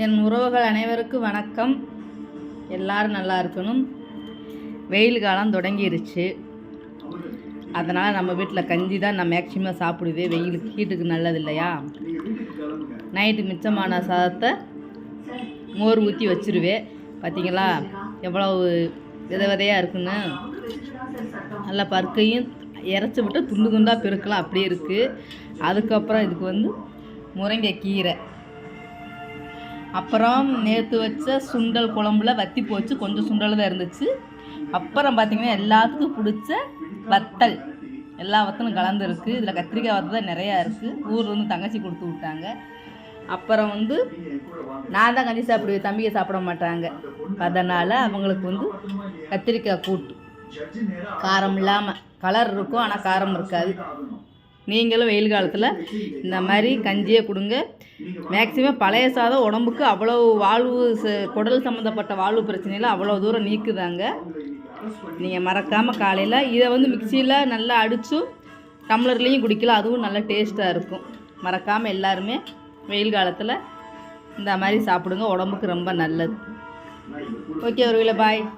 என் உறவுகள் அனைவருக்கும் வணக்கம். எல்லாரும் நல்லா இருக்கணும். வெயில் காலம் தொடங்கிருச்சு. அதனால் நம்ம வீட்டில் கஞ்சி தான் நான் மேக்சிமம் சாப்பிடுவேன். வெயிலுக்கு ஹீட்டுக்கு நல்லது இல்லையா? நைட்டு மிச்சமான சாதத்தை மோர் ஊற்றி வச்சிருவேன். பார்த்தீங்களா எவ்வளவு வித விதையாக இருக்குன்னு. நல்லா பருக்கையும் இறச்சி விட்டு துண்டு துண்டாக பெருக்கலாம். அப்படியே இருக்குது அதுக்கப்புறம் இதுக்கு வந்து முருங்கை கீரை. அப்புறம் நேற்று வச்ச சுண்டல் குழம்புல வத்தி போச்சு. கொஞ்சம் சுண்டல் தான் இருந்துச்சு. அப்புறம் பார்த்திங்கன்னா எல்லாத்துக்கும் பிடிச்ச வத்தல். எல்லா வத்தலும் கலந்துருக்கு. இதில் கத்திரிக்காய் வத்தல் தான் நிறையா இருக்குது ஊர்லேருந்து வந்து தங்கச்சி கொடுத்து விட்டாங்க. அப்புறம் வந்து நான் தான் கஞ்சி சாப்பிடுவேன். தம்பியை சாப்பிட மாட்டாங்க. அதனால் அவங்களுக்கு வந்து கத்திரிக்காய் கூட்டு. காரம் இல்லாமல் கலர் இருக்கும் ஆனால் காரம் இருக்காது. நீங்களும் வெயில் காலத்தில் இந்த மாதிரி கஞ்சியை கொடுங்க. மேக்சிமம் பழைய சாதம் உடம்புக்கு அவ்வளோ வாழ்வு ச- குடல் சம்மந்தப்பட்ட வாழ்வு பிரச்சனையில் அவ்வளோ தூரம் நீக்குதாங்க. நீங்கள் மறக்காமல் காலையில் இதை வந்து மிக்சியில் நல்லா அடித்தும் டம்ளர்லேயும் குடிக்கலாம். அதுவும் நல்லா டேஸ்ட்டாக இருக்கும். மறக்காமல் எல்லாருமே வெயில் காலத்தில் இந்த மாதிரி சாப்பிடுங்க. உடம்புக்கு ரொம்ப நல்லது. ஓகே ஒரு பாய்